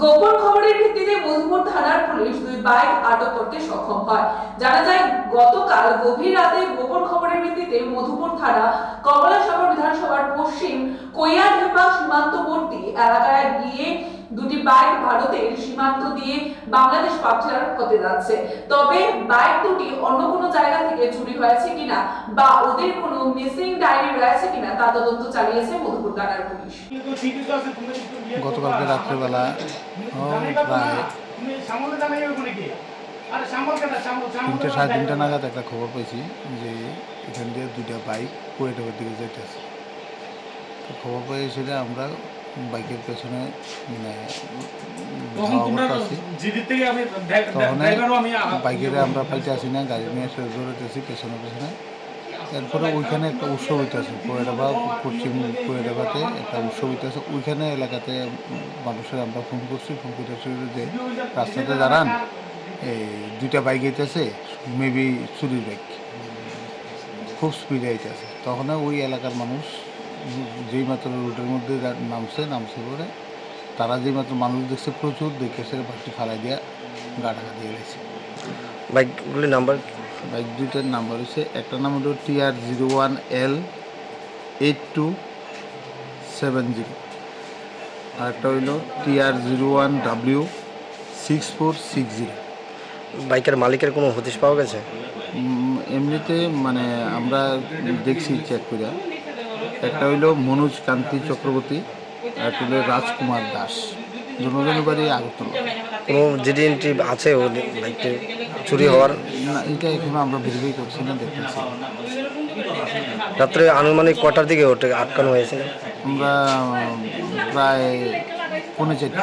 গোপন খবরের ভিত্তিতে মধুপুর থানার পুলিশ দুই বাইক আটক করতে সক্ষম হয়। জানা যায়, গতকাল গভীর রাতে গোপন খবরের ভিত্তিতে মধুপুর থানা কমলাসাগর বিধানসভার পশ্চিম কৈয়াঢেপা সীমান্তবর্তী এলাকায় গিয়ে দুটি বাইক ভারতের সীমান্ত দিয়ে বাংলাদেশ পাচার হতে যাচ্ছে। তবে বাইক দুটি অন্য কোনো জায়গা থেকে চুরি হয়েছে কিনা বা ওদের কোনো মিসিং ডায়েরি রয়েছে কিনা তা তদন্ত চালিয়েছে মধুপুর থানার পুলিশ। গতকালকে রাত্রেবেলা প্রায় তিনটে সাড়ে তিনটা নাগাদ একটা খবর পেয়েছি যে এখান দিয়ে দুইটা বাইক কুয়েটের দিকে যাইতেছে। তো খবর পেয়ে সেটা আমরা বাইকের পেছনে মানে বাইকেরে আমরা পাইতে আসি না গাড়ি নিয়ে এসে দৌড়াইতেছি পেছনে পেছনে। এরপরে ওইখানে একটা উৎসব হইতেছে কোয়েডাবা পশ্চিম কোয়েডাবাতে একটা উৎসব হইতেছে ওইখানে এলাকাতে মানুষের আমরা ফোন করছি ফোন করতেছি যে রাস্তাতে দাঁড়ান এই দুইটা বাইক আইতেছে মেবি চুরির বাইক। খুব স্পিডে আইতেছে তখন ওই এলাকার মানুষ যেই মাত্র রোডের মধ্যে নামছে নামছে পরে তারা যেই মাত্র মানুষ দেখছে প্রচুর দেখে সে বাড়তি ফালাই দিয়া গা ঢাকা দিয়ে গেছে। বাইকগুলির নাম্বার বাইক দুইটার নাম্বার হচ্ছে একটা নাম হলো TR zero one L eight two seven zero. আর একটা হইল TR zero one W six four six zero. বাইকের মালিকের কোনো হদিশ পাওয়া গেছে? এমনিতে মানে আমরা দেখছি চেক করে একটা হইল মনোজ কান্তি চক্রবর্তী আর একটা হইল রাজকুমার দাস। দুজনের বাড়ি আগরতলা কোনো জিডি এন্ট্রি আছে ও বাইকটি চুরি হওয়ার? না এটা এখনও আমরা ভেরিফাই করছি না দেখতেছি। রাত্রে আনুমানিক কটার দিকে ওটা আটকানো হয়েছে? আমরা প্রায় পৌনে চারটা।